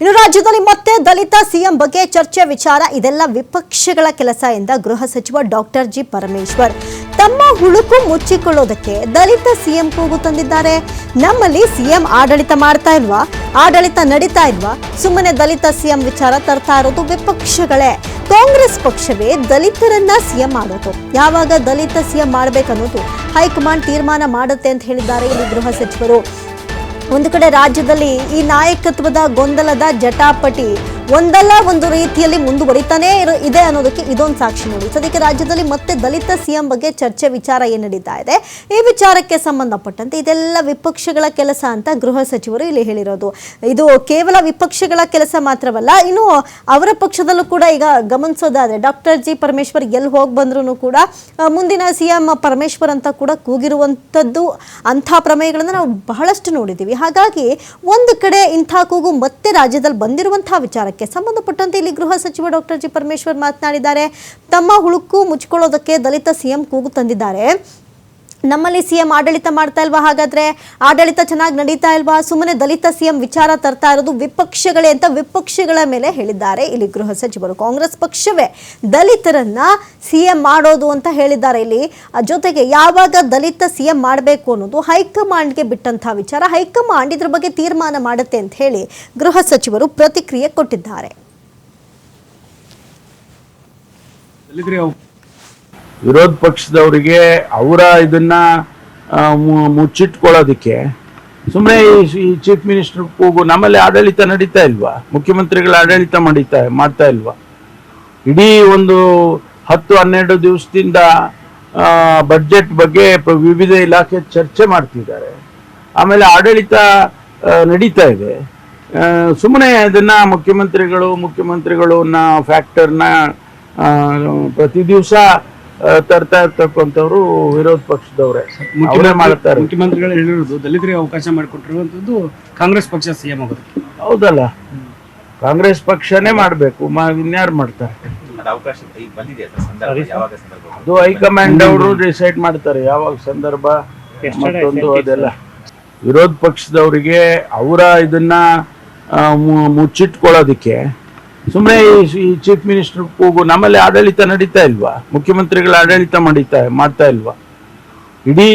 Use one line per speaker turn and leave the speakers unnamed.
ಇನ್ನು ರಾಜ್ಯದಲ್ಲಿ ಮತ್ತೆ ದಲಿತ ಸಿಎಂ ಬಗ್ಗೆ ಚರ್ಚೆ ವಿಚಾರ, ಇದೆಲ್ಲ ವಿಪಕ್ಷಗಳ ಕೆಲಸ ಎಂದ ಗೃಹ ಸಚಿವ ಡಾಕ್ಟರ್ ಜಿ ಪರಮೇಶ್ವರ್. ತಮ್ಮ ಹುಳುಕು ಮುಚ್ಚಿಕೊಳ್ಳೋದಕ್ಕೆ ದಲಿತ ಸಿಎಂ ಕೂಗು ತಂದಿದ್ದಾರೆ. ನಮ್ಮಲ್ಲಿ ಸಿಎಂ ಆಡಳಿತ ಮಾಡ್ತಾ ಇಲ್ವಾ? ಆಡಳಿತ ನಡೀತಾ ಇಲ್ವಾ? ಸುಮ್ಮನೆ ದಲಿತ ಸಿಎಂ ವಿಚಾರ ತರ್ತಾ ಇರೋದು ವಿಪಕ್ಷಗಳೇ. ಕಾಂಗ್ರೆಸ್ ಪಕ್ಷವೇ ದಲಿತರನ್ನ ಸಿಎಂ ಮಾಡೋದು. ಯಾವಾಗ ದಲಿತ ಸಿಎಂ ಮಾಡ್ಬೇಕನ್ನೋದು ಹೈಕಮಾಂಡ್ ತೀರ್ಮಾನ ಮಾಡುತ್ತೆ ಅಂತ ಹೇಳಿದ್ದಾರೆ ಇಲ್ಲಿ ಗೃಹ ಸಚಿವರು. ಒಂದು ಕಡೆ ರಾಜ್ಯದಲ್ಲಿ ಈ ನಾಯಕತ್ವದ ಗೊಂದಲದ ಜಟಾಪಟಿ ಒಂದಲ್ಲ ಒಂದು ರೀತಿಯಲ್ಲಿ ಮುಂದುವರಿತಾನೇ ಇದೆ ಅನ್ನೋದಕ್ಕೆ ಇದೊಂದು ಸಾಕ್ಷಿ ನೋಡಿ. ಸದ್ಯಕ್ಕೆ ರಾಜ್ಯದಲ್ಲಿ ಮತ್ತೆ ದಲಿತ ಸಿಎಂ ಬಗ್ಗೆ ಚರ್ಚೆ, ವಿಚಾರ ಏನು ನಡೀತಾ ಇದೆ? ಈ ವಿಚಾರಕ್ಕೆ ಸಂಬಂಧಪಟ್ಟಂತೆ ಇದೆಲ್ಲ ವಿಪಕ್ಷಗಳ ಕೆಲಸ ಅಂತ ಗೃಹ ಸಚಿವರು ಇಲ್ಲಿ ಹೇಳಿರೋದು. ಇದು ಕೇವಲ ವಿಪಕ್ಷಗಳ ಕೆಲಸ ಮಾತ್ರವಲ್ಲ, ಇನ್ನು ಅವರ ಪಕ್ಷದಲ್ಲೂ ಕೂಡ ಈಗ ಗಮನಿಸೋದಾದ್ರೆ ಡಾಕ್ಟರ್ ಜಿ ಪರಮೇಶ್ವರ್ ಎಲ್ಲಿ ಹೋಗಿ ಬಂದ್ರು ಕೂಡ ಮುಂದಿನ ಸಿಎಂ ಪರಮೇಶ್ವರ್ ಅಂತ ಕೂಡ ಕೂಗಿರುವಂಥದ್ದು ಅಂಥ ಪ್ರಮೇಯಗಳನ್ನು ನಾವು ಬಹಳಷ್ಟು ನೋಡಿದ್ದೀವಿ. ಹಾಗಾಗಿ ಒಂದು ಕಡೆ ಇಂಥ ಕೂಗು ಮತ್ತೆ ರಾಜ್ಯದಲ್ಲಿ ಬಂದಿರುವಂತಹ ವಿಚಾರಕ್ಕೆ ಸಂಬಂಧಪಟ್ಟಂತೆ ಇಲ್ಲಿ ಗೃಹ ಸಚಿವ ಡಾಕ್ಟರ್ ಜಿ ಪರಮೇಶ್ವರ್ ಮಾತನಾಡಿದ್ದಾರೆ. ತಮ್ಮ ಹುಳುಕು ಮುಚ್ಚಿಕೊಳ್ಳೋದಕ್ಕೆ ದಲಿತ ಸಿಎಂ ಕೂಗು ತಂದಿದ್ದಾರೆ. ನಮ್ಮಲ್ಲಿ ಸಿಎಂ ಆಡಳಿತ ಮಾಡ್ತಾ ಇಲ್ವಾ? ಹಾಗಾದ್ರೆ ಆಡಳಿತ ಚೆನ್ನಾಗಿ ನಡೀತಾ ಇಲ್ವಾ? ಸುಮ್ಮನೆ ದಲಿತ ಸಿಎಂ ವಿಚಾರ ತರ್ತಾ ಇರೋದು ವಿಪಕ್ಷಗಳೇ ಅಂತ ವಿಪಕ್ಷಗಳ ಮೇಲೆ ಹೇಳಿದ್ದಾರೆ. ಇಲ್ಲಿ ಗೃಹ ಸಚಿವರು, ಕಾಂಗ್ರೆಸ್ ಪಕ್ಷವೇ ದಲಿತರನ್ನ ಸಿಎಂ ಮಾಡೋದು ಅಂತ ಹೇಳಿದ್ದಾರೆ. ಇಲ್ಲಿ ಜೊತೆಗೆ ಯಾವಾಗ ದಲಿತ ಸಿಎಂ ಮಾಡಬೇಕು ಅನ್ನೋದು ಹೈಕಮಾಂಡ್ಗೆ ಬಿಟ್ಟಂತಹ ವಿಚಾರ. ಹೈಕಮಾಂಡ್ ಇದ್ರ ಬಗ್ಗೆ ತೀರ್ಮಾನ ಮಾಡುತ್ತೆ ಅಂತ ಹೇಳಿ ಗೃಹ ಸಚಿವರು ಪ್ರತಿಕ್ರಿಯೆ ಕೊಟ್ಟಿದ್ದಾರೆ.
ವಿರೋಧ ಪಕ್ಷದವರಿಗೆ ಅವರ ಇದನ್ನ ಮುಚ್ಚಿಟ್ಕೊಳ್ಳೋದಕ್ಕೆ. ಸುಮ್ಮನೆ ಈ ಚೀಫ್ ಮಿನಿಸ್ಟರ್ ಕೂಗು, ನಮ್ಮಲ್ಲಿ ಆಡಳಿತ ನಡೀತಾ ಇಲ್ವಾ? ಮುಖ್ಯಮಂತ್ರಿಗಳ ಆಡಳಿತ ಮಾಡೀತಾ, ಮಾಡ್ತಾ ಇಲ್ವಾ? ಇಡೀ ಒಂದು ಹತ್ತು, ಹನ್ನೆರಡು ದಿವಸದಿಂದ ಬಜೆಟ್ ಬಗ್ಗೆ ವಿವಿಧ ಇಲಾಖೆ ಚರ್ಚೆ ಮಾಡ್ತಿದ್ದಾರೆ. ಆಮೇಲೆ ಆಡಳಿತ ನಡೀತಾ ಇದೆ. ಸುಮ್ಮನೆ ಅದನ್ನ ಮುಖ್ಯಮಂತ್ರಿಗಳು, ಮುಖ್ಯಮಂತ್ರಿಗಳನ್ನ ಫ್ಯಾಕ್ಟರ್ನ ಪ್ರತಿ ದಿವಸ ತರ್ತಾ ಇರ್ತಕ್ಕಂಥವ್ರು ವಿರೋಧ ಪಕ್ಷದವ್ರೆ. ಅವರೇ ಮಾಡ್ತಾರೆ.
ಮುಖ್ಯಮಂತ್ರಿಗಳು ಹೇಳಿರೋದು ದಲಿತರಿಗೆ ಅವಕಾಶ ಮಾಡಿಕೊಟ್ಟಿರುವಂತದ್ದು ಕಾಂಗ್ರೆಸ್ ಪಕ್ಷ ಸಿಎಂ ಆಗುತ್ತೆ
ಹೌದಲ್ಲ? ಕಾಂಗ್ರೆಸ್ ಪಕ್ಷನೇ ಮಾಡ್ಬೇಕು. ಇನ್ಯಾರು ಮಾಡ್ತಾರೆ?
ಅದು ಅವಕಾಶ ಈಗ ಬಂದಿದೆ ಸರ್ ಸಂದರ್ಭ ಯಾವಾಗ ಸಂದರ್ಭ?
ಅದು ಹೈಕಮಾಂಡ್ ಅವರು ಡಿಸೈಡ್ ಮಾಡ್ತಾರೆ ಯಾವಾಗ ಸಂದರ್ಭ ಮತ್ತೊಂದು ಅದೆಲ್ಲ. ವಿರೋಧ ಪಕ್ಷದವರಿಗೆ ಅವರ ಇದನ್ನ ಮುಚ್ಚಿಟ್ಕೊಳ್ಳೋದಕ್ಕೆ ಸುಮ್ಮನೆ ಈ ಚೀಫ್ ಮಿನಿಸ್ಟರ್ ಕೂಗು, ನಮ್ಮಲ್ಲಿ ಆಡಳಿತ ನಡೀತಾ ಇಲ್ವಾ? ಮುಖ್ಯಮಂತ್ರಿಗಳ ಆಡಳಿತ ಮಾಡಿತಾ, ಮಾಡ್ತಾ ಇಲ್ವಾ? ಇಡೀ